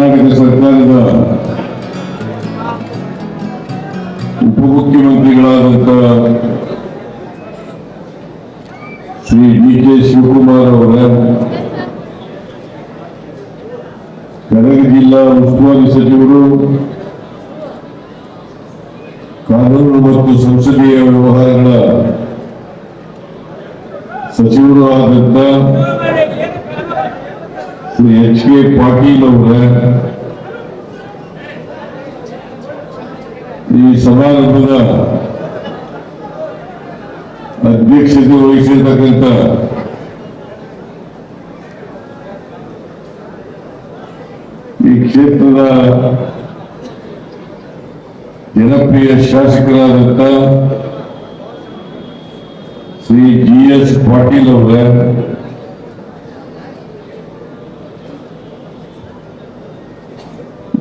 ಕರ್ನಾಟಕ ಅವರ ಈ ಸಮಾರಂಭದ ಅಧ್ಯಕ್ಷತೆ ವಹಿಸಿರ್ತಕ್ಕಂಥ ಈ ಕ್ಷೇತ್ರದ ಜನಪ್ರಿಯ ಶಾಸಕರಾದಂಥ ಶ್ರೀ ಜಿ ಎಸ್ ಪಾಟೀಲ್ ಅವರ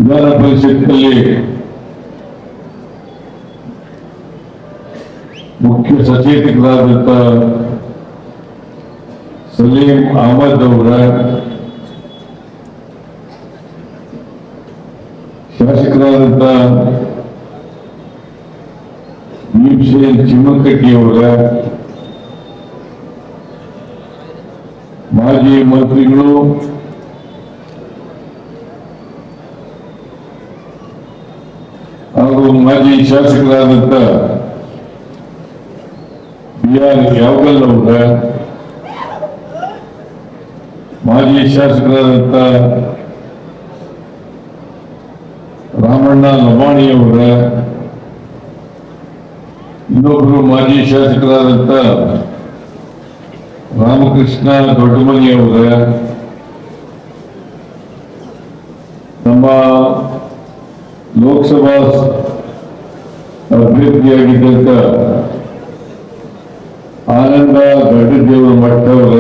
ವಿಧಾನ ಪರಿಷತ್ನಲ್ಲಿ ಮುಖ್ಯ ಸಚೇತಕರಾದಂಥ ಸಲೀಂ ಅಹಮದ್ ಅವರ ಶಾಸಕರಾದಂಥ ಭೀಮಸೇನ್ ಚಿಮ್ಮಕಟ್ಟಿ ಅವರ ಮಾಜಿ ಮಂತ್ರಿಗಳು ಹಾಗೂ ಮಾಜಿ ಶಾಸಕರಾದಂಥ ಬಿ ಆರ್ ಯಾವಗಲ್ ಅವರ, ಮಾಜಿ ಶಾಸಕರಾದಂಥ ರಾಮಣ್ಣ ಲಮಾಣಿ ಅವರ ಇನ್ನೊಬ್ಬರು ಮಾಜಿ ಶಾಸಕರಾದಂಥ ರಾಮಕೃಷ್ಣ ದೊಡ್ಡಮನಿ ಅವರ, ನಮ್ಮ ಲೋಕಸಭಾ ಅಭ್ಯರ್ಥಿಯಾಗಿದ್ದಂಥ ಆನಂದ ಗಡ್ಡದೇವರ ಮಠ ಅವರ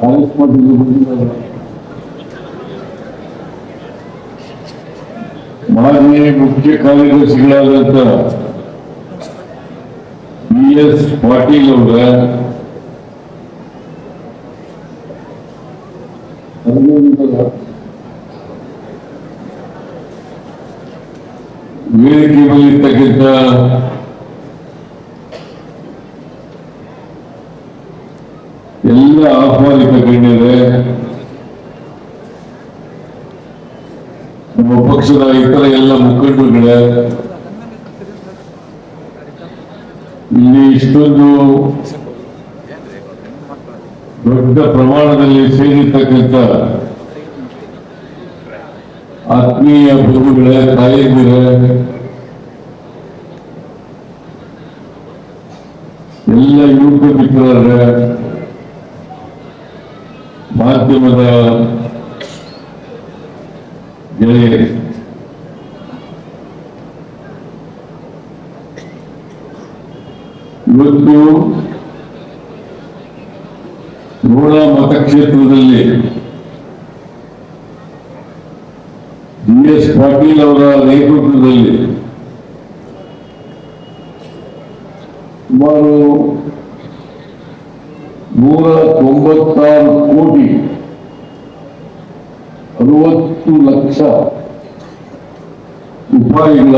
ಕಾಲೇಜ್ ಮಟ್ಟದಲ್ಲಿ ಬಂದಿದ್ದಾರೆ. ಮಾಜಿ ಮುಖ್ಯ ಕಾರ್ಯದರ್ಶಿಗಳಾದಂಥ ಬಿ ಎಸ್ ಪಾಟೀಲ್ ಅವರ ಪಕ್ಷದ ಇತರ ಎಲ್ಲ ಮುಖಂಡರುಗಳೇ, ಇಲ್ಲಿ ಇಷ್ಟೊಂದು ದೊಡ್ಡ ಪ್ರಮಾಣದಲ್ಲಿ ಸೇರಿರ್ತಕ್ಕಂಥ ಆತ್ಮೀಯ ಬಂಧುಗಳ ತಾಯಂದಿರ, ಎಲ್ಲ ಯುವಕ ಮಿತ್ರರ, ಮಾಧ್ಯಮದ ಗೆಳೆಯರೇ ಇವತ್ತು ರೋಣ ಮತಕ್ಷೇತ್ರದಲ್ಲಿ ಜಿ ಎಸ್ ಪಾಟೀಲ್ ಅವರ ನೇತೃತ್ವದಲ್ಲಿ ಸುಮಾರು ನೂರ ತೊಂಬತ್ತಾರು ಕೋಟಿ ಅರವತ್ತು ಲಕ್ಷ ರೂಪಾಯಿಗಳ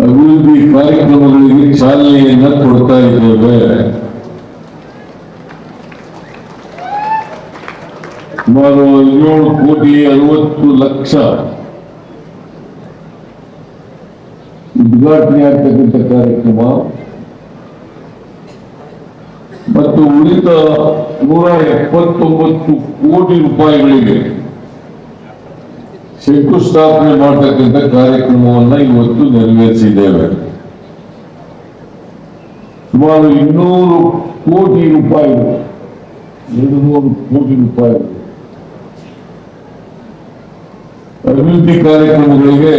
ಅಭಿವೃದ್ಧಿ ಕಾರ್ಯಕ್ರಮಗಳಿಗೆ ಚಾಲನೆಯನ್ನ ಕೊಡ್ತಾ ಇದ್ದೇವೆ ಸುಮಾರು ಏಳು ಕೋಟಿ ಅರವತ್ತು ಲಕ್ಷ ಉದ್ಘಾಟನೆ ಆಗ್ತಕ್ಕಂಥ ಕಾರ್ಯಕ್ರಮ. ಮತ್ತು ಉಳಿದ ನೂರ ಎಪ್ಪತ್ತೊಂಬತ್ತು ಕೋಟಿ ರೂಪಾಯಿಗಳಿಗೆ ಶಂಕುಸ್ಥಾಪನೆ ಮಾಡತಕ್ಕಂಥ ಕಾರ್ಯಕ್ರಮವನ್ನ ಇವತ್ತು ನೆರವೇರಿಸಿದ್ದೇವೆ. ಸುಮಾರು ಇನ್ನೂರು ಕೋಟಿ ರೂಪಾಯಿಗಳು ಎರಡು ನೂರು ಕೋಟಿ ರೂಪಾಯಿಗಳು ಅಭಿವೃದ್ಧಿ ಕಾರ್ಯಕ್ರಮಗಳಿಗೆ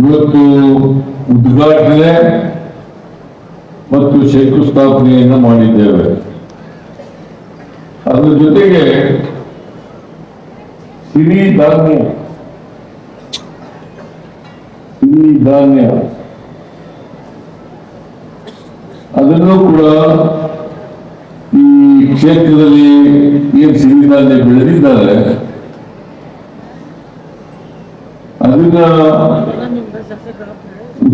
ಇವತ್ತು ಉದ್ಘಾಟನೆ ಮತ್ತು ಶಂಕುಸ್ಥಾಪನೆಯನ್ನು ಮಾಡಿದ್ದೇವೆ. ಅದರ ಜೊತೆಗೆ ಸಿರಿ ಧಾನ್ಯ ಸಿರಿಧಾನ್ಯ ಅದನ್ನು ಕೂಡ ಈ ಕ್ಷೇತ್ರದಲ್ಲಿ ಏನ್ ಸಿರಿಧಾನ್ಯ ಬೆಳೆದಿದ್ದಾರೆ ಅದನ್ನ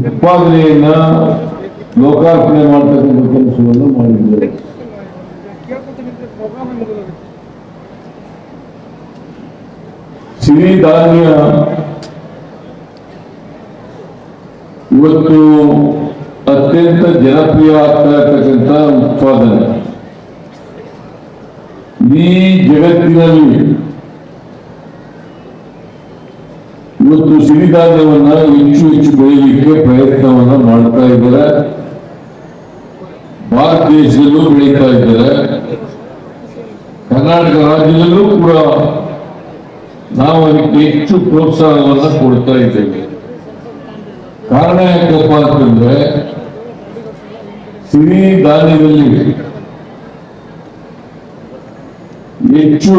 ಉತ್ಪಾದನೆಯನ್ನ ಲೋಕಾರ್ಪಣೆ ಮಾಡ್ತಕ್ಕಂಥ ಕೆಲಸವನ್ನು ಮಾಡಿದ್ದಾರೆ ಸಿರಿಧಾನ್ಯ ಇವತ್ತು ಅತ್ಯಂತ ಜನಪ್ರಿಯ ಆಗ್ತಾ ಇರ್ತಕ್ಕಂಥ ಉತ್ಪಾದನೆ. ಈ ಜಗತ್ತಿನಲ್ಲಿ ಇವತ್ತು ಸಿರಿಧಾನ್ಯವನ್ನ ಹೆಚ್ಚು ಹೆಚ್ಚು ಬೆಳೀಲಿಕ್ಕೆ ಪ್ರಯತ್ನವನ್ನ ಮಾಡ್ತಾ ಇದ್ದಾರೆ. ಭಾರತ ದೇಶದಲ್ಲೂ ಬೆಳೀತಾ ಇದ್ದಾರೆ. ಕರ್ನಾಟಕ ರಾಜ್ಯದಲ್ಲೂ ಕೂಡ ನಾವು ಅದಕ್ಕೆ ಹೆಚ್ಚು ಪ್ರೋತ್ಸಾಹವನ್ನ ಕೊಡ್ತಾ ಇದ್ದೇವೆ. ಕಾರಣ ಯಾಕಪ್ಪ ಅಂತಂದ್ರೆ, ಸಿರಿಧಾನ್ಯದಲ್ಲಿ ಹೆಚ್ಚು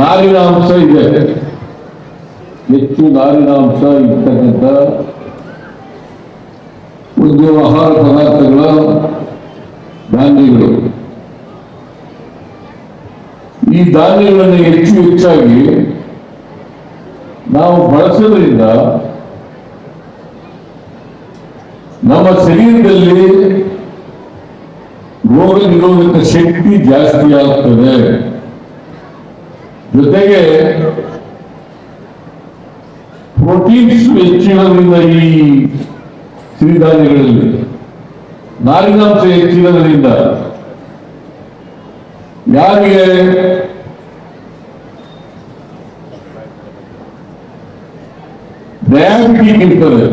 ನಾರಿನ ಅಂಶ ಇದೆ. ಹೆಚ್ಚು ನಾರಿನ ಅಂಶ ಇರ್ತಕ್ಕಂಥ ಒಂದು ಆಹಾರ ಪದಾರ್ಥಗಳ ಧಾನ್ಯಗಳು. ಈ ಧಾನ್ಯಗಳನ್ನು ಹೆಚ್ಚು ಹೆಚ್ಚಾಗಿ ನಾವು ಬಳಸೋದ್ರಿಂದ ನಮ್ಮ ಶರೀರದಲ್ಲಿ ರೋಗ ನಿರೋಧಕ ಶಕ್ತಿ ಜಾಸ್ತಿ ಆಗ್ತದೆ. ಜೊತೆಗೆ ಪ್ರೋಟೀನ್ಸ್ ಹೆಚ್ಚಿರೋದ್ರಿಂದ ಈ ಸಿರಿಧಾನ್ಯಗಳಲ್ಲಿ, ನಾರಿನಾಂಶ ಹೆಚ್ಚಿರೋದ್ರಿಂದ ಯಾರಿಗೆ ಡಯಾಬಿಟಿಕ್ ಇರ್ತದೆ,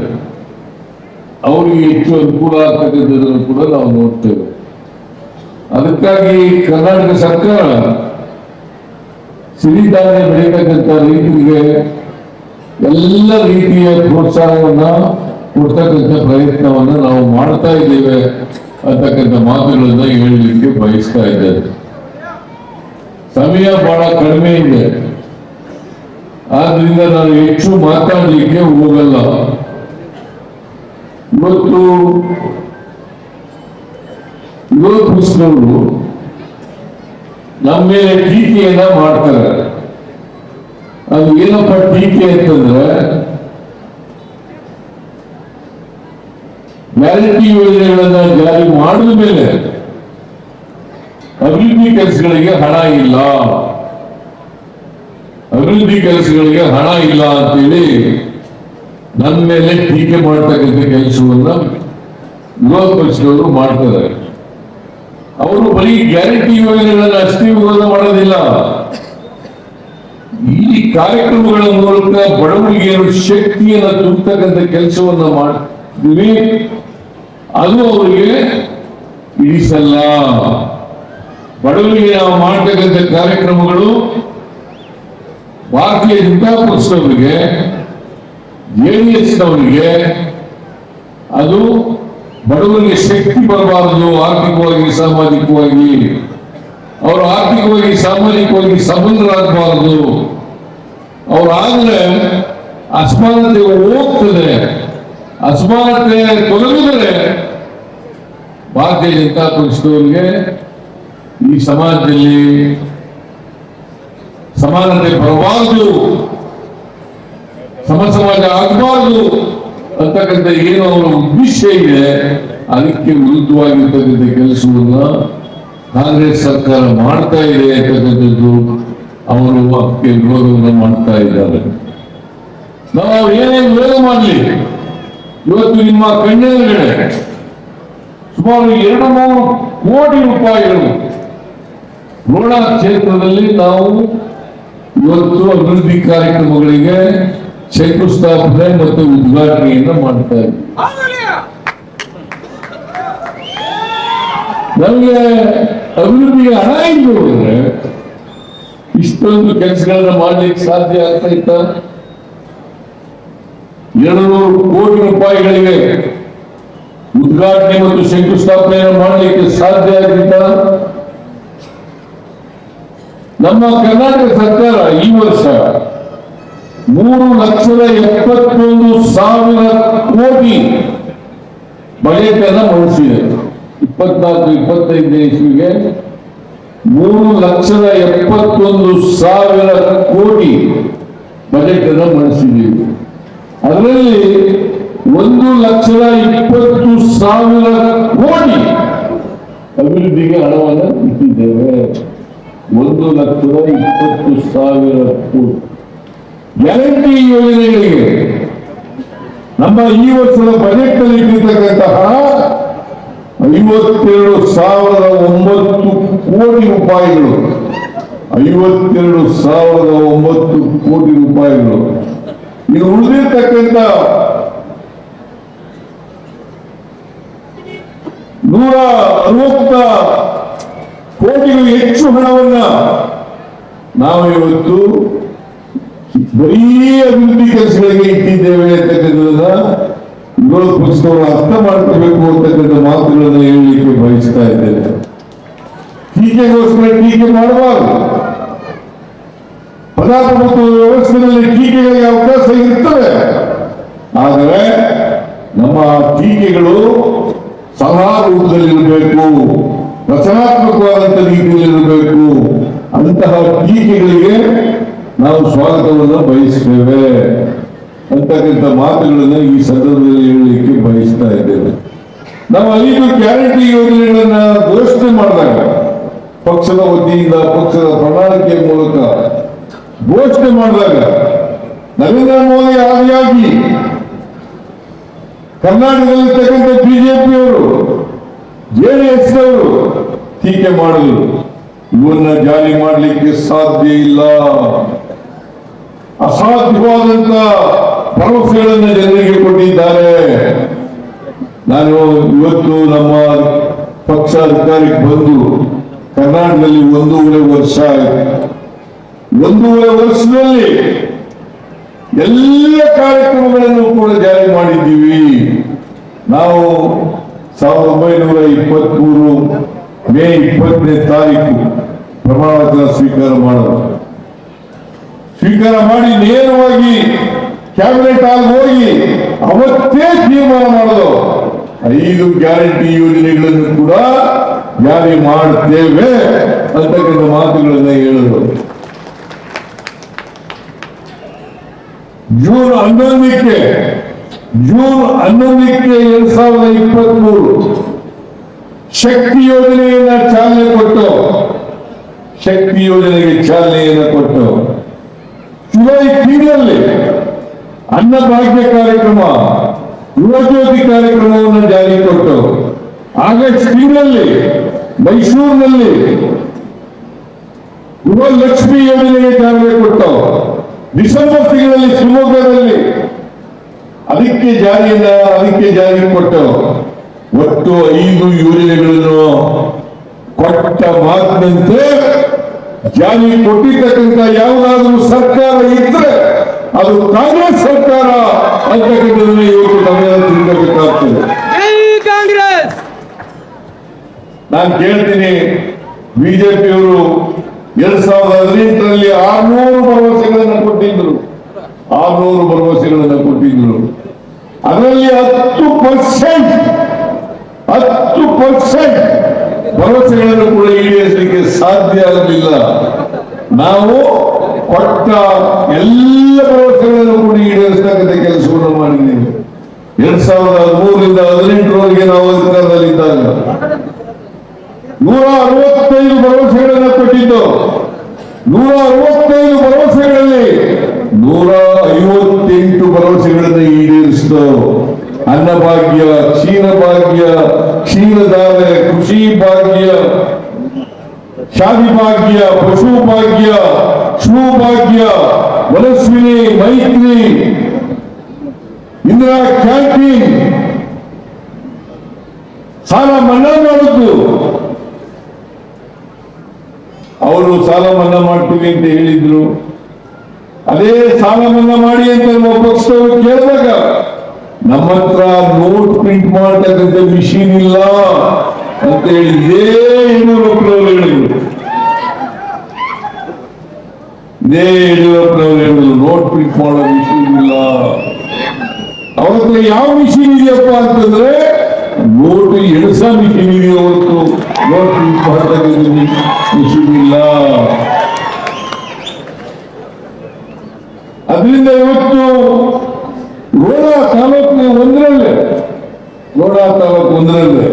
ಅವರಿಗೆ ಹೆಚ್ಚು ಅನುಕೂಲ ಆಗ್ತಕ್ಕಂಥದ್ದನ್ನು ಕೂಡ ನಾವು ನೋಡ್ತೇವೆ. ಅದಕ್ಕಾಗಿ ಕರ್ನಾಟಕ ಸರ್ಕಾರ ಸಿರಿಧಾನ್ಯ ಬೆಳೀತಕ್ಕಂಥ ರೈತರಿಗೆ ಎಲ್ಲ ರೀತಿಯ ಪ್ರೋತ್ಸಾಹವನ್ನ ಕೊಡ್ತಕ್ಕಂಥ ಪ್ರಯತ್ನವನ್ನ ನಾವು ಮಾಡ್ತಾ ಇದ್ದೇವೆ ಅಂತಕ್ಕಂಥ ಮಾತುಗಳನ್ನ ಹೇಳಲಿಕ್ಕೆ ಬಯಸ್ತಾ ಇದ್ದೇವೆ. ಸಮಯ ಬಹಳ ಕಡಿಮೆ ಇದೆ. ಆದ್ರಿಂದ ನಾನು ಹೆಚ್ಚು ಮಾತಾಡಲಿಕ್ಕೆ ಹೋಗಲ್ಲ. ಇವತ್ತು ಯುವ ಪಕ್ಷದವರು ನಮ್ಮ ಮೇಲೆ ಟೀಕೆಯನ್ನ ಮಾಡ್ತಾರೆ. ಅದು ಏನಪ್ಪ ಟೀಕೆ ಅಂತಂದ್ರೆ ಗ್ಯಾರಂಟಿ ಯೋಜನೆಗಳನ್ನ ಜಾರಿ ಮಾಡಿದ ಮೇಲೆ ಅಭಿವೃದ್ಧಿ ಕೆಲಸಗಳಿಗೆ ಹಣ ಇಲ್ಲ. ಅಭಿವೃದ್ಧಿ ಕೆಲಸಗಳಿಗೆ ಹಣ ಇಲ್ಲ ಅಂತೇಳಿ ನನ್ನ ಮೇಲೆ ಟೀಕೆ ಮಾಡ್ತಕ್ಕಂಥ ಕೆಲಸವನ್ನ ವಿರೋಧ ಪಕ್ಷದವರು ಮಾಡ್ತಾರೆ ಅವರು ಬರೀ ಗ್ಯಾರಂಟಿ ಯೋಜನೆಗಳನ್ನು ಅಷ್ಟೇ ವಿರೋಧ ಮಾಡೋದಿಲ್ಲ. ಈ ಕಾರ್ಯಕ್ರಮಗಳ ಮೂಲಕ ಬಡವರಿಗೆ ಶಕ್ತಿಯನ್ನು ತುಂಬತಕ್ಕಂಥ ಕೆಲಸವನ್ನ ಮಾಡ್ತೀವಿ, ಅದು ಅವರಿಗೆ ಇಳಿಸಲ್ಲ. ಬಡವರಿಗೆ ನಾವು ಮಾಡ್ತಕ್ಕಂಥ ಕಾರ್ಯಕ್ರಮಗಳು ಭಾರತೀಯ ಜನತಾ ಪಕ್ಷದವರಿಗೆ ಜೆಡಿಎಸ್ನವರಿಗೆ ಅದು ಬಡವರಿಗೆ ಶಕ್ತಿ ಬರಬಾರದು, ಆರ್ಥಿಕವಾಗಿ, ಸಾಮಾಜಿಕವಾಗಿ. ಅವರು ಆರ್ಥಿಕವಾಗಿ, ಸಾಮಾಜಿಕವಾಗಿ ಸಬಲರಾಗಬಾರದು ಅವ್ರು ಆದ್ರೆ ಅಸಮಾನತೆ ಹೋಗ್ತದೆ. ಅಸಮಾನತೆ ತೊಲಗಿದರೆ ಭಾರತೀಯ ಜನತಾ ಪಕ್ಷದವರಿಗೆ ಈ ಸಮಾಜದಲ್ಲಿ ಸಮಾನತೆ ಬರಬಾರದು. ಸಮ ಸಮಾಜ ಆಗಬಾರದು. ಅಂತಕ್ಕಂಥ ಏನು ಅವರ ಉದ್ದೇಶ ಇದೆ, ಅದಕ್ಕೆ ವಿರುದ್ಧವಾಗಿರ್ತಕ್ಕಂಥ ಕೆಲಸವನ್ನ ಕಾಂಗ್ರೆಸ್ ಸರ್ಕಾರ ಮಾಡ್ತಾ ಇದೆ ಅಂತಕ್ಕಂಥದ್ದು ಅವರು ಅದಕ್ಕೆ ವಿರೋಧವನ್ನು ಮಾಡ್ತಾ ಇದ್ದಾರೆ. ನಾವು ಏನೇ ವಿರೋಧ ಮಾಡಲಿ, ಇವತ್ತು ನಿಮ್ಮ ಕಣ್ಣೆದುರುಗಡೆ ಸುಮಾರು ಎರಡು ಮೂರು ಕೋಟಿ ರೂಪಾಯಿಗಳು ರೋಣ ಕ್ಷೇತ್ರದಲ್ಲಿ ನಾವು ಇವತ್ತು ಅಭಿವೃದ್ಧಿ ಕಾರ್ಯಕ್ರಮಗಳಿಗೆ ಶಂಕುಸ್ಥಾಪನೆ ಮತ್ತು ಉದ್ಘಾಟನೆಯನ್ನು ಮಾಡ್ತಾ ಇದ್ದೀವಿ ನಮಗೆ ಅಭಿವೃದ್ಧಿಗೆ ಹಣ ಇದ್ದು ಅಂದ್ರೆ ಇಷ್ಟೊಂದು ಕೆಲಸಗಳನ್ನ ಮಾಡ್ಲಿಕ್ಕೆ ಸಾಧ್ಯ ಆಗ್ತಾ ಇತ್ತ? ಎರಡು ಕೋಟಿ ರೂಪಾಯಿಗಳಿಗೆ ಉದ್ಘಾಟನೆ ಮತ್ತು ಶಂಕುಸ್ಥಾಪನೆಯನ್ನು ಮಾಡಲಿಕ್ಕೆ ಸಾಧ್ಯ ಆಗಿತ್ತ? ನಮ್ಮ ಕರ್ನಾಟಕ ಸರ್ಕಾರ ಈ ವರ್ಷ ಮೂರು ಲಕ್ಷದ ಎಪ್ಪತ್ತೊಂದು ಸಾವಿರ ಕೋಟಿ ಬಜೆಟ್ ಅನ್ನ ಮಂಡಿಸಿದೆ. ಇಪ್ಪತ್ನಾಲ್ಕು, ಇಪ್ಪತ್ತೈದನೇ ಇಸ್ವಿಗೆ ಮೂರು ಲಕ್ಷದ ಎಪ್ಪತ್ತೊಂದು ಸಾವಿರ ಕೋಟಿ ಬಜೆಟ್ ಅನ್ನು ಮಂಡಿಸಿದ್ದೀವಿ ಅದರಲ್ಲಿ ಒಂದು ಲಕ್ಷದ ಇಪ್ಪತ್ತು ಸಾವಿರ ಕೋಟಿ ಅಭಿವೃದ್ಧಿಗೆ ಹಣವನ್ನು ಇಟ್ಟಿದ್ದೇವೆ. ಒಂದು ಲಕ್ಷದ ಇಪ್ಪತ್ತು ಸಾವಿರ ಕೋಟಿ. ಗ್ಯಾರಂಟಿ ಯೋಜನೆಗಳಿಗೆ ನಮ್ಮ ಈ ವರ್ಷದ ಬಜೆಟ್ನಲ್ಲಿ ಇಟ್ಟಿರ್ತಕ್ಕಂತಹ ಐವತ್ತೆರಡು ಸಾವಿರದ ಒಂಬತ್ತು ಕೋಟಿ ರೂಪಾಯಿಗಳು, ಐವತ್ತೆರಡು ಸಾವಿರದ ಒಂಬತ್ತು ಕೋಟಿ ರೂಪಾಯಿಗಳು. ಇದು ಉಳಿದಿರ್ತಕ್ಕಂಥ ನೂರ ಅರವತ್ತ ಕೋಟಿಗೂ ಹೆಚ್ಚು ಹಣವನ್ನ ನಾವು ಇವತ್ತು ಬರೀ ಅಭಿವೃದ್ಧಿ ಕೆಲಸಗಳಿಗೆ ಇಟ್ಟಿದ್ದೇವೆ ಪಕ್ಷದವರು ಅರ್ಥ ಮಾಡ್ಕೋಬೇಕು ಅಂತಕ್ಕಂಥ ಮಾತುಗಳನ್ನು ಹೇಳಲಿಕ್ಕೆ ಬಯಸ್ತಾ ಇದ್ದೇನೆ. ಟೀಕೆಗೋಸ್ಕರ ಟೀಕೆ ಮಾಡಬಾರದು. ಪ್ರಜಾಪ್ರಭುತ್ವ ವ್ಯವಸ್ಥೆಯಲ್ಲಿ ಟೀಕೆಗಳಿಗೆ ಅವಕಾಶ ಇರ್ತವೆ ಆದರೆ ನಮ್ಮ ಟೀಕೆಗಳು ಸಲಹಾ ರೂಪದಲ್ಲಿರಬೇಕು, ರಚನಾತ್ಮಕವಾದಂತ ರೀತಿಯಲ್ಲಿರಬೇಕು. ಅಂತಹ ಟೀಕೆಗಳಿಗೆ ನಾವು ಸ್ವಾಗತವನ್ನು ಬಯಸ್ತೇವೆ ಅಂತಕ್ಕಂಥ ಮಾತುಗಳನ್ನು ಈ ಸಂದರ್ಭದಲ್ಲಿ ಹೇಳಲಿಕ್ಕೆ ಬಯಸ್ತಾ ಇದ್ದೇವೆ. ನಾವು ಐದು ಗ್ಯಾರಂಟಿ ಯೋಜನೆಗಳನ್ನ ಘೋಷಣೆ ಮಾಡಿದಾಗ ಪಕ್ಷದ ವತಿಯಿಂದ, ಪಕ್ಷದ ಪ್ರಣಾಳಿಕೆ ಮೂಲಕ ಘೋಷಣೆ ಮಾಡಿದಾಗ ನರೇಂದ್ರ ಮೋದಿ ಆದಿಯಾಗಿ ಕರ್ನಾಟಕದಲ್ಲಿರ್ತಕ್ಕಂಥ ಬಿಜೆಪಿಯವರು ಜೆಡಿಎಸ್ ಅವರು ಟೀಕೆ ಮಾಡಿದ್ರು ಇವನ್ನ ಜಾರಿ ಮಾಡಲಿಕ್ಕೆ ಸಾಧ್ಯ ಇಲ್ಲ. ಅಸಾಧ್ಯವಾದಂತ ಭರವಸೆಗಳನ್ನು ಜನರಿಗೆ ಕೊಟ್ಟಿದ್ದಾರೆ. ನಾನು ಇವತ್ತು ನಮ್ಮ ಪಕ್ಷ ಅಧಿಕಾರಕ್ಕೆ ಬಂದು ಕರ್ನಾಟಕದಲ್ಲಿ ಒಂದೂವರೆ ವರ್ಷ ಆಯಿತು. ಒಂದೂವರೆ ವರ್ಷದಲ್ಲಿ ಎಲ್ಲ ಕಾರ್ಯಕ್ರಮಗಳನ್ನು ಕೂಡ ಜಾರಿ ಮಾಡಿದ್ದೀವಿ. ನಾವು ಸಾವಿರದ ಒಂಬೈನೂರ ಇಪ್ಪತ್ಮೂರು ಮೇ ಇಪ್ಪತ್ತನೇ ತಾರೀಕು ಪ್ರಮಾಣ ವಚನ ಸ್ವೀಕಾರ ಮಾಡೋದು. ಸ್ವೀಕಾರ ಮಾಡಿ ನೇರವಾಗಿ ಕ್ಯಾಬಿನೆಟ್ ಆಗಿ ಹೋಗಿ ಅವತ್ತೇ ತೀರ್ಮಾನ ಮಾಡೋದು. ಐದು ಗ್ಯಾರಂಟಿ ಯೋಜನೆಗಳನ್ನು ಕೂಡ ಜಾರಿ ಮಾಡುತ್ತೇವೆ ಅಂತಕ್ಕಂಥ ಮಾತುಗಳನ್ನ ಹೇಳಿದ್ರು. ಜೂನ್ ಹನ್ನೊಂದಕ್ಕೆ ಜೂನ್ ಹನ್ನೊಂದಕ್ಕೆ ಎರಡ್ ಸಾವಿರದ ಇಪ್ಪತ್ತ್ ಮೂರು ಶಕ್ತಿ ಯೋಜನೆಯನ್ನ ಚಾಲನೆ ಕೊಟ್ಟು, ಶಕ್ತಿ ಯೋಜನೆಗೆ ಚಾಲನೆಯನ್ನು ಕೊಟ್ಟು ಜುಲೈ ತಿಂಗಳಲ್ಲಿ ಅನ್ನಭಾಗ್ಯ ಕಾರ್ಯಕ್ರಮ ಯುವಜ್ಯೋತಿ ಕಾರ್ಯಕ್ರಮವನ್ನು ಜಾರಿ ಕೊಟ್ಟು, ಆಗಸ್ಟ್ ತಿಂಗಳಲ್ಲಿ ಮೈಸೂರಿನಲ್ಲಿ ಗೃಹಲಕ್ಷ್ಮಿ ಯೋಜನೆಗೆ ಚಾಲನೆ ಕೊಟ್ಟು, ಡಿಸೆಂಬರ್ ತಿಂಗಳಲ್ಲಿ ಶಿವಮೊಗ್ಗದಲ್ಲಿ ಅದಕ್ಕೆ ಜಾರಿಯನ್ನ, ಅದಕ್ಕೆ ಜಾರಿ ಕೊಟ್ಟು ಒಟ್ಟು ಐದು ಯೋಜನೆಗಳನ್ನು ಕೊಟ್ಟ ಮಾತಿನಂತೆ ಜಾರಿ ಕೊಟ್ಟಿರ್ತಕ್ಕಂಥ ಯಾವುದಾದ್ರೂ ಸರ್ಕಾರ ಇದ್ರೆ ಅದು ಕಾಂಗ್ರೆಸ್ ಸರ್ಕಾರ ನಾವೆಲ್ಲ ತಿಳ್ಕೋಬೇಕಾಗ್ತದೆ ಜೈ ಕಾಂಗ್ರೆಸ್! ನಾನು ಕೇಳ್ತೀನಿ ಬಿಜೆಪಿಯವರು ಎರಡ್ ಸಾವಿರದ ಹದಿನೆಂಟರಲ್ಲಿ ಆರ್ನೂರು ಭರವಸೆಗಳನ್ನು ಕೊಟ್ಟಿದ್ರು ಆರ್ನೂರು ಭರವಸೆಗಳನ್ನು ಕೊಟ್ಟಿದ್ರು ಅದರಲ್ಲಿ ಹತ್ತು ಪರ್ಸೆಂಟ್ ಹತ್ತು ಪರ್ಸೆಂಟ್ ಭರವಸೆಗಳನ್ನು ಕೂಡ ಈಡೇರಿಸಲಿಕ್ಕೆ ಸಾಧ್ಯ ಆಗಲಿಲ್ಲ. ನಾವು ಕೊಟ್ಟ ಎಲ್ಲ ಭರವಸೆಗಳನ್ನು ಕೂಡ ಈಡೇರಿಸತಕ್ಕಂಥ ಕೆಲಸವನ್ನು ಮಾಡಿದ್ದೇವೆ. ಎರಡ್ ಸಾವಿರದ ಹದಿಮೂರರಿಂದ ಹದಿನೆಂಟರವರೆಗೆ ನಾವು ಅಧಿಕಾರದಲ್ಲಿದ್ದಾಗ ನೂರ ಅರವತ್ತೈದು ಭರವಸೆಗಳನ್ನು ಕೊಟ್ಟಿದ್ದು. ನೂರ ಅರವತ್ತೈದು ಭರವಸೆಗಳಲ್ಲಿ ನೂರ ಐವತ್ತೆಂಟು ಭರವಸೆಗಳನ್ನು ಈಡೇರಿಸಿತು ಅನ್ನಭಾಗ್ಯ ಕ್ಷೀರ ಕ್ಷೀರಧಾರೆ, ಕೃಷಿ ಭಾಗ್ಯ, ಶಾದಿ ಭಾಗ್ಯ, ಪಶು ಭಾಗ್ಯ ಶಿವ ಭಾಗ್ಯ ಮನಸ್ವಿನಿ ಮೈತ್ರಿ, ಇಂದಿರಾ ಕ್ಯಾಂಟೀನ್, ಸಾಲ ಮನ್ನಾ ಮಾಡುದು. ಅವರು ಸಾಲ ಮನ್ನಾ ಮಾಡ್ತೀವಿ ಅಂತ ಹೇಳಿದ್ರು. ಅದೇ ಸಾಲ ಮನ್ನಾ ಮಾಡಿ ಅಂತ ನಮ್ಮ ಪಕ್ಷದವರು ಕೇಳಿದಾಗ ನಮ್ಮ ಹತ್ರ ನೋಟ್ ಪ್ರಿಂಟ್ ಮಾಡತಕ್ಕಂಥ ಮಿಷಿನ್ ಇಲ್ಲ ಅಂತ ಹೇಳಿ ಯಡಿಯೂರಪ್ಪನವರು ಹೇಳಿದ್ರು. ನೋಟ್ ಪ್ರಿಂಟ್ ಮಾಡೋ ಮಿಷಿನ್ ಇಲ್ಲ. ಅವ್ರ ಯಾವ ಮಿಷಿನ್ ಇದೆಯಪ್ಪ ಅಂತಂದ್ರೆ ನೋಟ್ ಎಣಸ ಮಿಷಿನ್ ಇದೆ ಅವತ್ತು ನೋಟ್ ಪ್ರಿಂಟ್ ಮಾಡತಕ್ಕಂಥ ಮಿಷಿನ್ ಇಲ್ಲ. ಅದರಿಂದ ಇವತ್ತು ರೋಣ ತಾಲೂಕಿನ ಒಂದರಲ್ಲೇ. ಗೋಡಾ ತಾಲೂಕು ಒಂದರಲ್ಲೇ.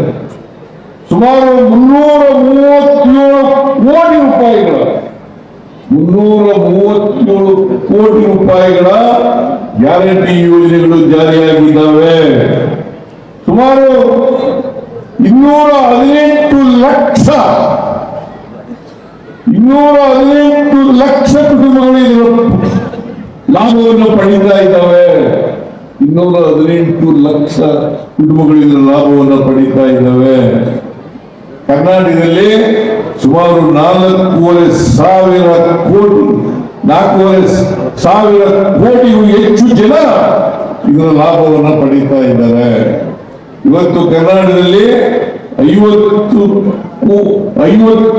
ಸುಮಾರು ಮುನ್ನೂರ ಮೂವತ್ತೇಳು ಕೋಟಿ ರೂಪಾಯಿಗಳ, ಮುನ್ನೂರ ಮೂವತ್ತೇಳು ಕೋಟಿ ರೂಪಾಯಿಗಳ ಗ್ಯಾರಂಟಿ ಯೋಜನೆಗಳು ಜಾರಿಯಾಗಿದ್ದಾವೆ. ಸುಮಾರು ಇನ್ನೂರ ಹದಿನೆಂಟು ಲಕ್ಷ, ಇನ್ನೂರ ಹದಿನೆಂಟು ಲಕ್ಷ ಕುಟುಂಬಗಳು ಇದರ ಲಾಭವನ್ನು ಪಡೀತಾ ಇದ್ದಾವೆ ಇನ್ನೂರ ಹದಿನೆಂಟು ಲಕ್ಷ ಕುಟುಂಬಗಳಿಂದ ಲಾಭವನ್ನು ಪಡೀತಾ ಇದ್ದಾವೆ. ಕರ್ನಾಟಕದಲ್ಲಿ ಸುಮಾರು ನಾಲ್ಕೂವರೆ ಸಾವಿರ ಕೋಟಿ, ನಾಲ್ಕೂವರೆ ಸಾವಿರ ಕೋಟಿಗೂ ಹೆಚ್ಚು ಜನ ಇದರ ಲಾಭವನ್ನು ಪಡೀತಾ ಇದ್ದಾರೆ. ಇವತ್ತು ಕರ್ನಾಟಕದಲ್ಲಿ ಐವತ್ತು ಐವತ್ತು,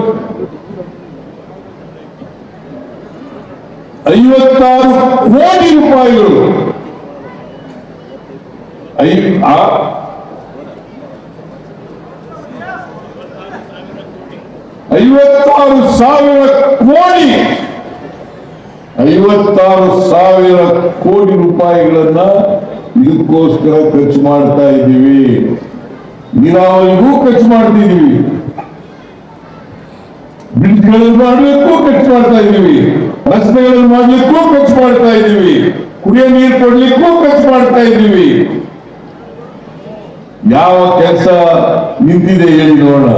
ಐವತ್ತಾರು ಕೋಟಿ ರೂಪಾಯಿಗಳು ಆ ಐವತ್ತಾರು ಸಾವಿರ ಕೋಟಿ. ಐವತ್ತಾರು ಸಾವಿರ ಕೋಟಿ ರೂಪಾಯಿಗಳನ್ನ ಇದಕ್ಕೋಸ್ಕರ ಖರ್ಚು ಮಾಡ್ತಾ ಇದ್ದೀವಿ. ನೀರಾವರಿಗೂ ಖರ್ಚು ಮಾಡ್ತಿದ್ದೀವಿ ಬ್ರಿಡ್ಜ್ಗಳನ್ನು ಮಾಡಲಿಕ್ಕೂ ಖರ್ಚು ಮಾಡ್ತಾ ಇದ್ದೀವಿ. ರಸ್ತೆಗಳನ್ನು ಮಾಡಲಿಕ್ಕೂ ಖರ್ಚು ಮಾಡ್ತಾ ಇದ್ದೀವಿ. ಕುಡಿಯ ನೀರು ಕೊಡ್ಲಿಕ್ಕೂ ಖರ್ಚು ಮಾಡ್ತಾ ಇದ್ದೀವಿ. ಯಾವ ಕೆಲಸ ನಿಂತಿದೆ ಹೇಳಿ ನೋಡೋಣ.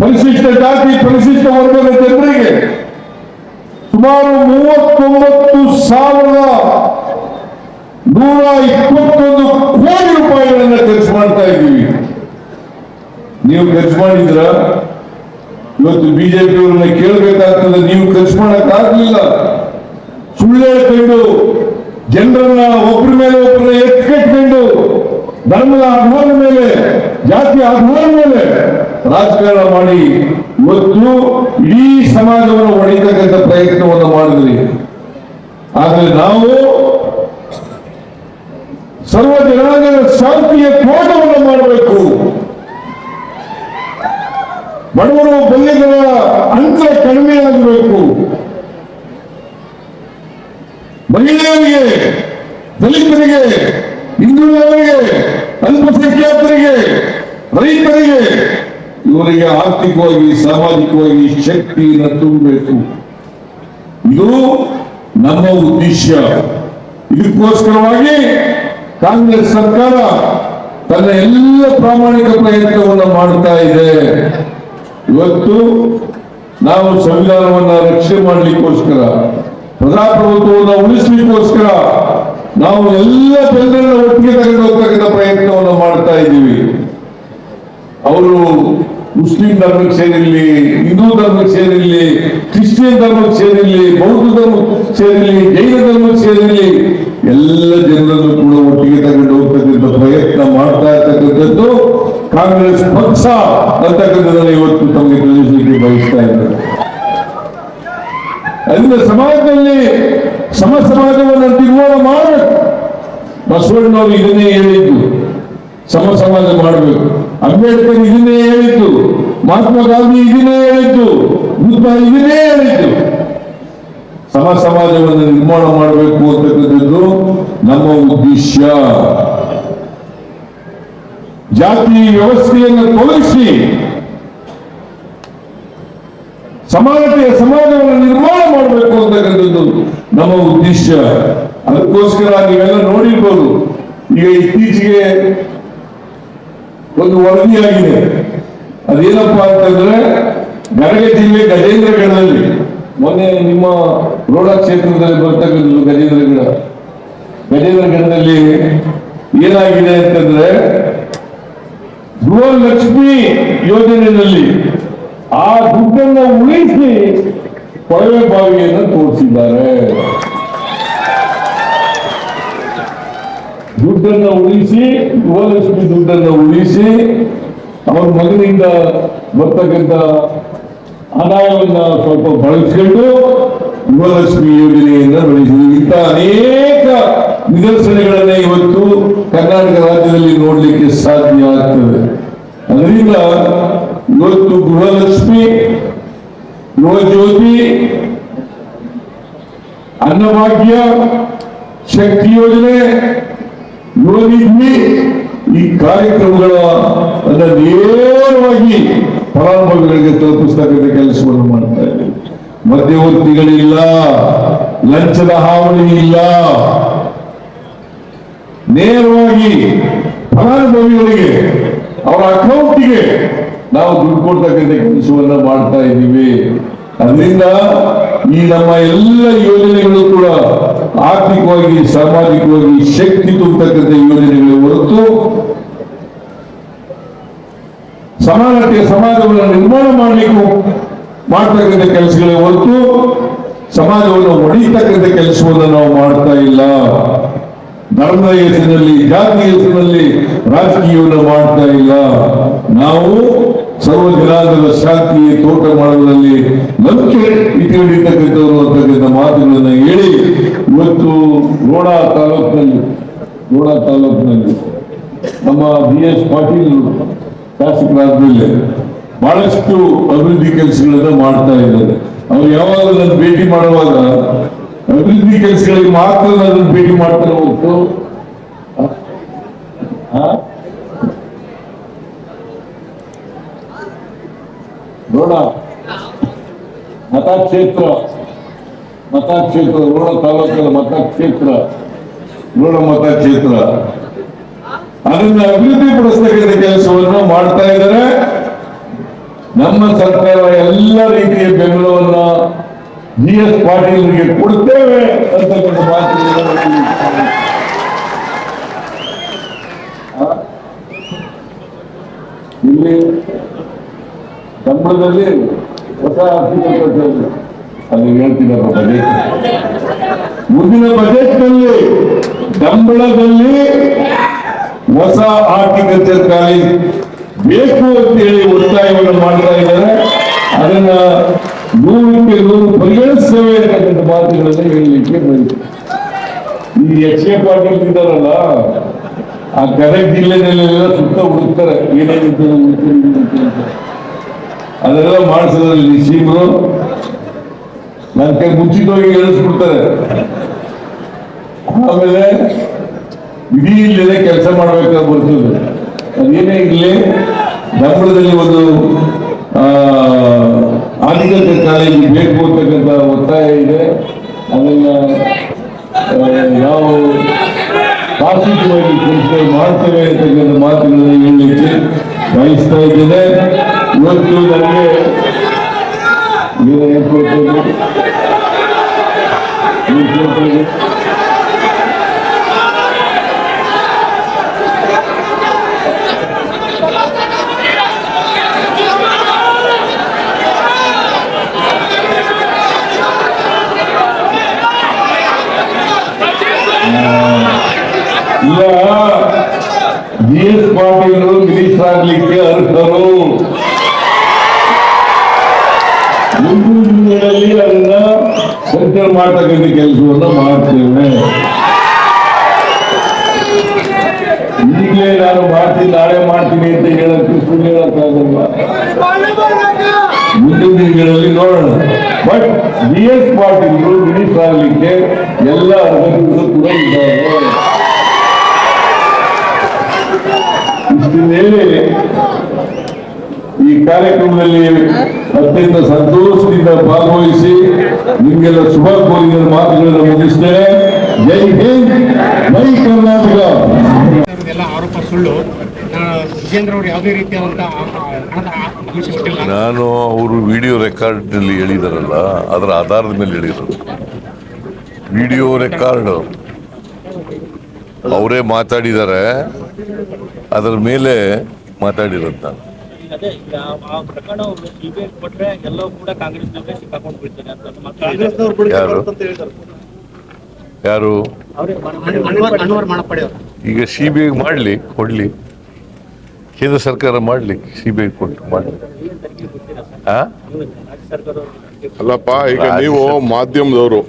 ಪರಿಶಿಷ್ಟ ಜಾತಿ, ಪರಿಶಿಷ್ಟ ವರ್ಗದ ಜನರಿಗೆ ಸುಮಾರು ಮೂವತ್ತೊಂಬತ್ತು ಸಾವಿರದ ನೂರ ಇಪ್ಪತ್ತೊಂದು ಕೋಟಿ ರೂಪಾಯಿಗಳನ್ನ ಖರ್ಚು ಮಾಡ್ತಾ ಇದ್ದೀವಿ. ನೀವು ಖರ್ಚು ಮಾಡಿದ್ರ ಇವತ್ತು ಬಿಜೆಪಿಯವರನ್ನ ಕೇಳಬೇಕಾಗ್ತದೆ, ನೀವು ಖರ್ಚು ಮಾಡಕ್ ಸುಳ್ಳು ಹೇಳ್ಕೊಂಡು ಜನರನ್ನ ಒಬ್ಬರ ಮೇಲೆ ಒಬ್ಬರ ಎತ್ಕಟ್ಕೊಂಡು ಧರ್ಮದ ಆಧಾರದ ಮೇಲೆ, ಜಾತಿ ಆಧಾರದ ಮೇಲೆ ರಾಜಕಾರಣ ಮಾಡಿ ಇವತ್ತು ಇಡೀ ಸಮಾಜವನ್ನು ಒಡೆಯತಕ್ಕಂಥ ಪ್ರಯತ್ನವನ್ನು ಮಾಡಿದ್ರಿ. ಆದರೆ ನಾವು ಸರ್ವ ಜನಾಂಗದ ಶಾಂತಿಯ ತೋಟವನ್ನು ಮಾಡಬೇಕು. ಬಡವರು ಬಲ್ಲಿಗಳ ಅಂತರ ಕಡಿಮೆ ಆಗಬೇಕು. ಮಹಿಳೆಯರಿಗೆ, ದಲಿತರಿಗೆ, ಹಿಂದುಳಿದವರಿಗೆ, ಅಲ್ಪಸಂಖ್ಯಾತರಿಗೆ, ರೈತರಿಗೆ ಇವರಿಗೆ ಆರ್ಥಿಕವಾಗಿ, ಸಾಮಾಜಿಕವಾಗಿ ಶಕ್ತಿಯನ್ನು ತುಂಬಬೇಕು. ಇದು ನಮ್ಮ ಉದ್ದೇಶ. ಇದಕ್ಕೋಸ್ಕರವಾಗಿ ಕಾಂಗ್ರೆಸ್ ಸರ್ಕಾರ ತನ್ನ ಎಲ್ಲ ಪ್ರಾಮಾಣಿಕ ಪ್ರಯತ್ನವನ್ನು ಮಾಡ್ತಾ ಇದೆ. ಇವತ್ತು ನಾವು ಸಂವಿಧಾನವನ್ನು ರಕ್ಷಣೆ ಮಾಡಲಿಕ್ಕೋಸ್ಕರ ಪ್ರಜಾಪ್ರಭುತ್ವವನ್ನು ಉಳಿಸ್ಲಿಕ್ಕೋಸ್ಕರ ನಾವು ಎಲ್ಲ ಜನರನ್ನ ಒಟ್ಟಿಗೆ ತಗೊಂಡು ಹೋಗ್ತಕ್ಕಂಥ ಪ್ರಯತ್ನವನ್ನು ಮಾಡ್ತಾ ಇದ್ದೀವಿ. ಅವರು ಮುಸ್ಲಿಂ ಧರ್ಮಕ್ಕೆ ಸೇರಿರಲಿ, ಹಿಂದೂ ಧರ್ಮಕ್ಕೆ ಸೇರಿರಲಿ, ಕ್ರಿಶ್ಚಿಯನ್ ಧರ್ಮಕ್ಕೆ ಸೇರಿರಲಿ, ಬೌದ್ಧ ಧರ್ಮಕ್ಕೆ ಸೇರಿರಲಿ, ಜೈನ ಧರ್ಮಕ್ಕೆ ಸೇರಿರಲಿ, ಎಲ್ಲ ಜನರನ್ನು ಕೂಡ ಒಟ್ಟಿಗೆ ತಗೊಂಡು ಹೋಗ್ತಕ್ಕಂಥ ಪ್ರಯತ್ನ ಮಾಡ್ತಾ ಇರ್ತಕ್ಕಂಥದ್ದು ಕಾಂಗ್ರೆಸ್ ಪಕ್ಷ ಅಂತಕ್ಕಂಥದ್ದನ್ನು ಇವತ್ತು ತಮಗೆ ತಿಳಿಸಲಿಕ್ಕೆ ಬಯಸ್ತಾ ಇದ್ದಾರೆ ಅದರಿಂದ ಸಮಾಜದಲ್ಲಿ ಸಮ ಸಮಾಜವನ್ನು ನಿರ್ಮಾಣ ಮಾಡಬೇಕು ಬಸವಣ್ಣವರು ಇದನ್ನೇ ಹೇಳಿದ್ದು. ಸಮ ಸಮಾಜ ಮಾಡಬೇಕು. ಅಂಬೇಡ್ಕರ್ ಇದನ್ನೇ ಹೇಳಿದ್ದು. ಮಹಾತ್ಮ ಗಾಂಧಿ ಇದನ್ನೇ ಹೇಳಿದ್ದು. ಬುದ್ಧ ಇದನ್ನೇ ಹೇಳಿದ್ದು. ಸಮ ಸಮಾಜವನ್ನು ನಿರ್ಮಾಣ ಮಾಡಬೇಕು ಅಂತಕ್ಕಂಥದ್ದು ನಮ್ಮ ಉದ್ದೇಶ. ಜಾತಿ ವ್ಯವಸ್ಥೆಯನ್ನು ತೊಲಗಿಸಿ ಸಮಾನತೆಯ ಸಮಾಜವನ್ನು ನಿರ್ಮಾಣ ಮಾಡಬೇಕು ಅಂತಕ್ಕಂಥದ್ದು ನಮ್ಮ ಉದ್ದೇಶ. ಅದಕ್ಕೋಸ್ಕರ ನೀವೆಲ್ಲ ನೋಡಿರ್ಬೋದು. ಈಗ ಇತ್ತೀಚೆಗೆ ಒಂದು ವರದಿಯಾಗಿದೆ. ಅದೇನಪ್ಪ ಅಂತಂದ್ರೆ ಗದಗ ಜಿಲ್ಲೆ ಗಜೇಂದ್ರಗಢದಲ್ಲಿ, ಮೊನ್ನೆ ನಿಮ್ಮ ರೋಡ ಕ್ಷೇತ್ರದಲ್ಲಿ ಬರ್ತಕ್ಕಂಥದ್ದು ಗಜೇಂದ್ರಗಢ. ಗಜೇಂದ್ರಗಢದಲ್ಲಿ ಏನಾಗಿದೆ ಅಂತಂದ್ರೆ ಗೃಹಲಕ್ಷ್ಮಿ ಯೋಜನೆಯಲ್ಲಿ ಆ ದುಡ್ಡನ್ನ ಉಳಿಸಿ ಕೊಳವೆ ಬಾವಿಯನ್ನು ತೋರಿಸಿದ್ದಾರೆ. ದುಡ್ಡನ್ನ ಉಳಿಸಿ, ಯುವಲಕ್ಷ್ಮಿ ದುಡ್ಡನ್ನ ಉಳಿಸಿ, ಅವರ ಮಗನಿಂದ ಬರ್ತಕ್ಕಂಥ ಆದಾಯವನ್ನ ಸ್ವಲ್ಪ ಬಳಸಿಕೊಂಡು ಯುವಲಕ್ಷ್ಮಿ ಯೋಜನೆಯನ್ನ ಉಳಿಸಿ ಇಂಥ ಅನೇಕ ನಿದರ್ಶನಗಳನ್ನ ಇವತ್ತು ಕರ್ನಾಟಕ ರಾಜ್ಯದಲ್ಲಿ ನೋಡ್ಲಿಕ್ಕೆ ಸಾಧ್ಯ ಆಗ್ತದೆ. ಅದರಿಂದ ಇವತ್ತು ಗೃಹಲಕ್ಷ್ಮಿ ಜ್ಯೋತಿ ಅನ್ನಭಾಗ್ಯ, ಶಕ್ತಿ ಯೋಜನೆ ಯುವನಿಧಿ ಈ ಕಾರ್ಯಕ್ರಮಗಳ ನೇರವಾಗಿ ಫಲಾನುಭವಿಗಳಿಗೆ ತಲುಪಿಸ್ತಕ್ಕಂಥ ಕೆಲಸವನ್ನು ಮಾಡ್ತಾ ಇದ್ದೀವಿ. ಮಧ್ಯವರ್ತಿಗಳಿಲ್ಲ, ಲಂಚದ ಹಾವಳಿ ಇಲ್ಲ. ನೇರವಾಗಿ ಫಲಾನುಭವಿಗಳಿಗೆ ಅವರ ಅಕೌಂಟಿಗೆ ನಾವು ದುಡ್ಡು ಕೊಡ್ತಕ್ಕಂಥ ಕೆಲಸವನ್ನ ಮಾಡ್ತಾ ಇದ್ದೀವಿ. ಅದರಿಂದ ಈ ನಮ್ಮ ಎಲ್ಲ ಯೋಜನೆಗಳು ಕೂಡ ಆರ್ಥಿಕವಾಗಿ, ಸಾಮಾಜಿಕವಾಗಿ ಶಕ್ತಿ ತುಂಬತಕ್ಕಂಥ ಯೋಜನೆಗಳು ಹೊರತು ಸಮಾನತೆಯ ಸಮಾಜವನ್ನು ನಿರ್ಮಾಣ ಮಾಡಲಿಕ್ಕೂ ಮಾಡ್ತಕ್ಕಂಥ ಕೆಲಸಗಳೇ ಹೊರತು ಸಮಾಜವನ್ನು ಒಡೆಯತಕ್ಕಂಥ ಕೆಲಸವನ್ನು ನಾವು ಮಾಡ್ತಾ ಇಲ್ಲ. ಧರ್ಮದ ಹೆಸರಿನಲ್ಲಿ, ಜಾತಿ ಹೆಸರಿನಲ್ಲಿ ರಾಜಕೀಯವನ್ನು ಮಾಡ್ತಾ ಇಲ್ಲ. ನಾವು ಸರ್ವ ಜನಾಂಗದ ಶಾಂತಿ ತೋಟ ಮಾಡುವುದರಲ್ಲಿ ನಂಬಿಕೆ ಇಟ್ಟುಕೊಂಡಿರ್ತಕ್ಕಂಥವ್ರು ಅಂತಕ್ಕಂಥ ಮಾತುಗಳನ್ನು ಹೇಳಿ ಇವತ್ತು ರೋಣ ತಾಲೂಕಿನಲ್ಲಿ ರೋಣ ತಾಲೂಕಿನಲ್ಲಿ ನಮ್ಮ ಬಿ ಎಸ್ ಪಾಟೀಲ್ ಶಾಸಕರಾದ್ಮೇಲೆ ಬಹಳಷ್ಟು ಅಭಿವೃದ್ಧಿ ಕೆಲಸಗಳನ್ನ ಮಾಡ್ತಾ ಇದ್ದಾರೆ. ಅವ್ರು ಯಾವಾಗ ನನ್ನ ಭೇಟಿ ಮಾಡುವಾಗ ಅಭಿವೃದ್ಧಿ ಕೆಲಸಗಳಿಗೆ ಮಾತ್ರ ನನ್ನ ಭೇಟಿ ಮಾಡ್ತಾರೆ ಹೊರತು ಆ? ರೋಣ ಮತಕ್ಷೇತ್ರ ಮತಕ್ಷೇತ್ರ ರೋಣ ತಾಲೂಕಿನ ಮತಕ್ಷೇತ್ರ ರೋಣ ಮತಕ್ಷೇತ್ರ ಅದನ್ನ ಅಭಿವೃದ್ಧಿ ಪಡಿಸ್ತಕ್ಕಂಥ ಕೆಲಸವನ್ನು ಮಾಡ್ತಾ ಇದ್ದಾರೆ ನಮ್ಮ ಸರ್ಕಾರ ಎಲ್ಲ ರೀತಿಯ ಬೆಂಬಲವನ್ನ ಜಿ ಎಸ್ ಪಾಟೀಲ್ಗೆ ಕೊಡ್ತೇವೆ ಅಂತಕ್ಕಂಥ ಮಾತುಗಳನ್ನು ಹೇಳಿದ್ದಾರೆ. ಆ? ಇಲ್ಲಿ ಸಂಬಳದಲ್ಲಿ ಹೊಸ ಅಲ್ಲಿ ಹೇಳ್ತೀನಿ ಬಜೆಟ್ ಮುಂದಿನ ಬಜೆಟ್ನಲ್ಲಿ ಸಂಬಳದಲ್ಲಿ ಹೊಸ ಆರ್ಥಿಕತೆ ಕಾಲೇಜ್ ಬೇಕು ಅಂತ ಹೇಳಿ ಒತ್ತಾಯವನ್ನು ಮಾಡ್ತಾ ಇದ್ದಾರೆ ಅದನ್ನ ನೂರಕ್ಕೆ ನೂರು ಪರಿಗಣಿಸ್ತೇವೆ ಅಂತಕ್ಕಂಥ ಮಾತುಗಳನ್ನು ಹೇಳಲಿಕ್ಕೆ ಬಂದಿದೆ ಈ ಎಚ್ ಎ ಪಾಟೀಲ್ ಇದ್ದಾರಲ್ಲ, ಆ ಗದಗ ಜಿಲ್ಲೆನಲ್ಲೆಲ್ಲ ಸುತ್ತ ಹುಡುಕ್ತಾರೆ ಏನೇನಿದ್ದು ಅಂತ ಅದೆಲ್ಲ ಮಾಡಿಸಿದ್ರಲ್ಲಿ ಸೀಮರು ನನ್ನ ಕೈ ಮುಂಚಿತವಾಗಿ ಹೇಳಿಸ್ಬಿಡ್ತಾರೆ ಆಮೇಲೆ ಇಡೀ ಇಲ್ಲದೆ ಕೆಲಸ ಮಾಡ್ಬೇಕಾಗಿ ಬರ್ತದೆ. ಅದೇನೇ ಇರಲಿ ಧಾರವಾಡದಲ್ಲಿ ಒಂದು ಆರ್ಟಿಕಲ್ಚರ್ ಕಾಲೇಜ್ ಬೇಕು ಅಂತಕ್ಕಂಥ ಒತ್ತಾಯ ಇದೆ. ಅದನ್ನ ನಾವು ಪಾಸಿಟಿವಾಗಿ ಕೆಲಸ ಮಾಡ್ತೇವೆ ಅಂತಕ್ಕಂಥ ಮಾತುಗಳನ್ನು ಹೇಳಲಿಕ್ಕೆ ಬಯಸ್ತಾ ಇದ್ದೇನೆ. ಇವತ್ತು ನನಗೆ ಏನು ಹೇಳ್ಕೊಳ್ತೇನೆ ಏನು ಹೇಳ್ತೇನೆ ಇಲ್ಲ ಬಿ ಎಸ್ ಪಾಟೀಲ್ ಮಿನಿಸ್ಟರ್ ಆಗ್ಲಿಕ್ಕೆ ಅರ್ಹರು ಮುಂದಿನ ದಿನಗಳಲ್ಲಿ ಅದನ್ನ ಮಾಡ್ತಕ್ಕಂಥ ಕೆಲಸವನ್ನ ಮಾಡ್ತೇವೆ. ಈಗಲೇ ನಾನು ಮಾಡ್ತೀನಿ, ನಾಳೆ ಮಾಡ್ತೀನಿ ಅಂತ ಹೇಳಕ್ಕೆ ಸುಳ್ಳು ಹೇಳಕ್ಕಾಗಲ್ಲ ಮುಂದಿನ ದಿನಗಳಲ್ಲಿ ನೋಡೋಣ. But B S Patil minister ಆಗಲಿಕ್ಕೆ ಎಲ್ಲ ಅರ್ಹತೆಗಳು ಕೂಡ ಈ ಕಾರ್ಯಕ್ರಮದಲ್ಲಿ ಅತ್ಯಂತ ಸಂತೋಷದಿಂದ ಭಾಗವಹಿಸಿ ನಿಮಗೆಲ್ಲ ಶುಭ ಕೋರಿದ ಮಾತುಗಳನ್ನು ಮುಗಿಸ್ತೇನೆ. ಜೈ ಹಿಂದ್ ಜೈ ಕರ್ನಾಟಕ. ಎಲ್ಲ ಆರೋಪ ಸುಳ್ಳು. ಯಾವುದೇ ರೀತಿಯಾದಂತಹ ನಾನು ಅವರು ವಿಡಿಯೋ ರೆಕಾರ್ಡ್ನಲ್ಲಿ ಹೇಳಿದಾರಲ್ಲ ಅದರ ಆಧಾರದ ಮೇಲೆ ಹೇಳಿರೋದು. Video record. ಅವರೇ ಮಾತಾಡಿದ್ದಾರೆ ಅದರ ಮೇಲೆ ಮಾತಾಡಿರೋದು ನಾನು. ಅದೇ ಈಗ ಆ ಪ್ರಕರಣ ಸಿಬಿಐ ಕೊಟ್ರೆ ಎಲ್ಲವೂ ಕೂಡ ಕಾಂಗ್ರೆಸ್ನವರೇ ಸಿಕ್ಕಾಕೊಂಡು ಬಿಡ್ತಾರೆ ಅಂತ ಯಾರು? ಯಾರು? ಅವರೇ ಅನ್ವರ್ ಅನ್ವರ್ ಅವರು. ಈಗ ಸಿ ಬಿ ಐ ಮಾಡಲಿ ಕೊಡಲಿ. ಕೇಂದ್ರ ಸರ್ಕಾರ ಮಾಡಲಿ ಸಿ ಬಿ ಐ ಕೊಟ್ಟು ಮಾಡಲಿ. ಆ? ಸರ್ಕಾರ ಅಲ್ಲಪ್ಪ ಈಗ ನೀವು ಮಾಧ್ಯಮದವರು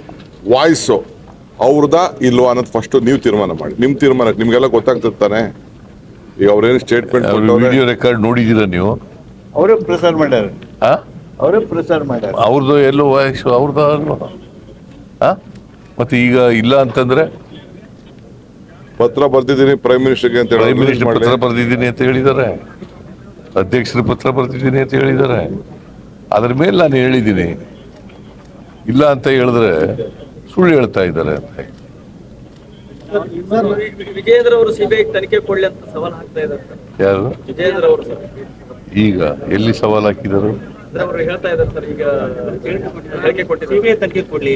ವಾಯ್ಸು ಅವ್ರದ ಇಲ್ವಾ ಅನ್ನೋದು ಫಸ್ಟ್ ನೀವು ತೀರ್ಮಾನ ಮಾಡಿ. ನಿಮ್ಮ ತೀರ್ಮಾನಕ್ಕೆ ನಿಮ್ಗೆಲ್ಲ ಗೊತ್ತಾಗ್ತದೆ ತಾನೆ? ಈಗ ಅವ್ರೇನು ಸ್ಟೇಟ್ಮೆಂಟ್ ವಿಡಿಯೋ ರೆಕಾರ್ಡ್ ನೋಡಿದೀರ ನೀವು? ಅವರೇ ಪ್ರಸಾರ ಮಾಡ್ಯಾರ. ಆ? ಅವರೇ ಪ್ರಸಾರ ಮಾಡ್ಯಾರ. ಅವ್ರದ್ದು ಎಲ್ಲೋ ವಾಯ್ಸ್ ಅವ್ರದ್ದು ಮತ್ತೆ ಈಗ ಇಲ್ಲ ಅಂತಂದ್ರೆ? ಪತ್ರ ಬರ್ತಿದ್ದೀನಿ ಪ್ರೈಮ್ ಮಿನಿಸ್ಟರ್ಗೆ ಅಂತ ಪ್ರೈಮ್ ಹೇಳಿ ಮಿನಿಸ್ಟರ್ ಪತ್ರ ಬರೆದಿದ್ದೀನಿ ಅಂತ ಹೇಳಿದ್ದಾರೆ. ಅಧ್ಯಕ್ಷರ ಪತ್ರ ಬರ್ತಿದ್ದೀನಿ ಅಂತ ಹೇಳಿದ್ದಾರೆ. ಅದ್ರ ಮೇಲೆ ನಾನು ಹೇಳಿದ್ದೀನಿ. ಇಲ್ಲ ಅಂತ ಹೇಳಿದ್ರೆ ಸುಳ್ಳು ಹೇಳ್ತಾ ಇದ್ದಾರೆ ಅಂತ. ವಿಜಯೇಂದ್ರ ಅವರು ಸಿಬಿಐ ತನಿಖೆ ಕೊಡ್ಲಿ ಅಂತ ಸವಾಲ್ ಹಾಕ್ತಾ ಇದ್ದಾರೆ ಸರ್. ಯಾರು? ವಿಜಯೇಂದ್ರ ಅವರು ಸರ್. ಈಗ ಎಲ್ಲಿ ಸವಾಲು ಹಾಕಿದರು? ಅವರು ಹೇಳ್ತಾ ಇದ್ದಾರೆ ಸರ್ ಈಗ ಹೇಳಿಕೆ ಕೊಟ್ಟಿದ್ದಾರೆ. ಸಿಬಿಐ ತನಿಖೆ ಕೊಡ್ಲಿ.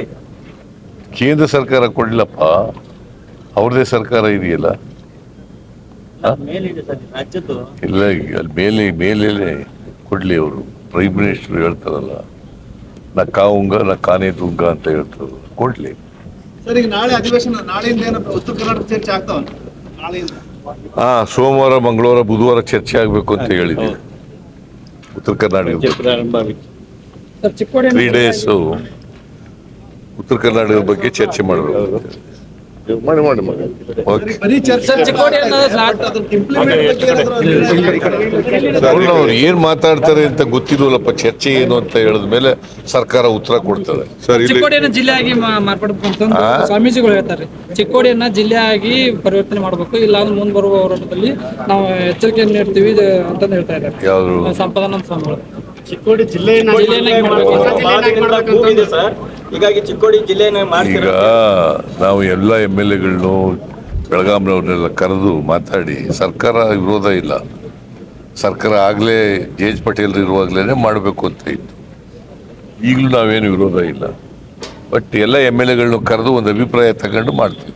ಕೇಂದ್ರ ಸರ್ಕಾರ ಕೊಡ್ಲಪ್ಪ ಅವ್ರದೇ ಸರ್ಕಾರ ಇದೆಯಲ್ಲ? ಮೇಲಿದೆ ಸರ್ ರಾಜ್ಯದ್ದು. ಇಲ್ಲ ಈಗ ಅಲ್ಲಿ ಮೇಲೆ ಮೇಲೆ ಕೊಡ್ಲಿ ಅವರು. ಪ್ರೈಮ್ ಮಿನಿಸ್ಟರ್ ಹೇಳ್ತಾರಲ್ಲ ನಾ ಉಂಗ ನಾ ಕಾನೇ ತುಂಗ ಅಂತ ಹೇಳ್ತಾರ ಕೊಡ್ಲಿ. ಸರ್ ಈಗ ನಾಳೆ ಅಧಿವೇಶನ ನಾಳೆಯಿಂದ ಏನು ಉತ್ತರ ಕರ್ನಾಟಕ ಚರ್ಚೆ ಆಗ್ತಾವ ನಾಳೆಯಿಂದ. ಹಾ ಸೋಮವಾರ ಮಂಗಳವಾರ ಬುಧವಾರ ಚರ್ಚೆ ಆಗಬೇಕು ಅಂತ ಹೇಳಿದ್ದೀನಿ ಉತ್ತರ ಕರ್ನಾಟಕ ತ್ರೀ ಡೇಸ್ ಉತ್ತರ ಕರ್ನಾಟಕದ ಬಗ್ಗೆ ಚರ್ಚೆ ಮಾಡಬೇಕು ಮಾಡಿ ಮಾಡಿ ಮಾಡಿ. ಓಕೆ ಅವ್ರು ಏನ್ ಮಾತಾಡ್ತಾರೆ ಅಂತ ಗೊತ್ತಿರೋಲ್ಲಪ್ಪ ಚರ್ಚೆ ಏನು ಅಂತ ಹೇಳಿದ ಮೇಲೆ ಸರ್ಕಾರ ಉತ್ತರ ಕೊಡ್ತದೆ. ಸರ್ ಇಲ್ಲಿ ಚಿಕ್ಕೋಡಿಯನ್ನ ಜಿಲ್ಲೆಯಾಗಿ ಮಾ- ಮಾರ್ಪಡಬೇಕು ಅಂತಂದು ಸ್ವಾಮೀಜಿಗಳು ಹೇಳ್ತಾರೆ. ಚಿಕ್ಕೋಡಿಯನ್ನ ಜಿಲ್ಲೆಯಾಗಿ ಪರಿವರ್ತನೆ ಮಾಡಬೇಕು. ಇಲ್ಲ ಅಂದ್ರೆ ಮುಂದೆ ಬರುವ ಹೋರಾಟದಲ್ಲಿ ನಾವು ಎಚ್ಚರಿಕೆಯನ್ನು ನೀಡ್ತೀವಿ ಇದು ಅಂತಂದು ಹೇಳ್ತಾ ಇದ್ದಾರೆ. ಯಾವ್ದು? ಸಂಪಾದನಾ ಸ್ವಾಮಿಗಳು. ಚಿಕ್ಕೋಡಿ ಜಿಲ್ಲೆಯನ್ನ ಜಿಲ್ಲೆಯನ್ನಾಗಿ ಮಾಡ್ಬೇಕು. ಹೊಸ ಜಿಲ್ಲೆಯನ್ನಾಗಿ ಮಾಡ್ಬೇಕು ಅಂತ ಸರ್. ಹೀಗಾಗಿ ಚಿಕ್ಕೋಡಿ ಜಿಲ್ಲೆ ಈಗ ನಾವು ಎಲ್ಲ ಎಂ ಎಲ್ ಎಗಳನ್ನು ಬೆಳಗಾಂನವ್ರನ್ನೆಲ್ಲ ಕರೆದು ಮಾತಾಡಿ, ಸರ್ಕಾರ ವಿರೋಧ ಇಲ್ಲ. ಸರ್ಕಾರ ಆಗಲೇ ಜೆ ಎಚ್ ಪಟೇಲ್ ಇರುವಾಗಲೇ ಮಾಡಬೇಕು ಅಂತ ಇತ್ತು. ಈಗಲೂ ನಾವೇನು ವಿರೋಧ ಇಲ್ಲ. ಬಟ್ ಎಲ್ಲ ಎಂ ಎಲ್ ಎಗಳನ್ನು ಕರೆದು ಒಂದು ಅಭಿಪ್ರಾಯ ತಗೊಂಡು ಮಾಡ್ತೀವಿ.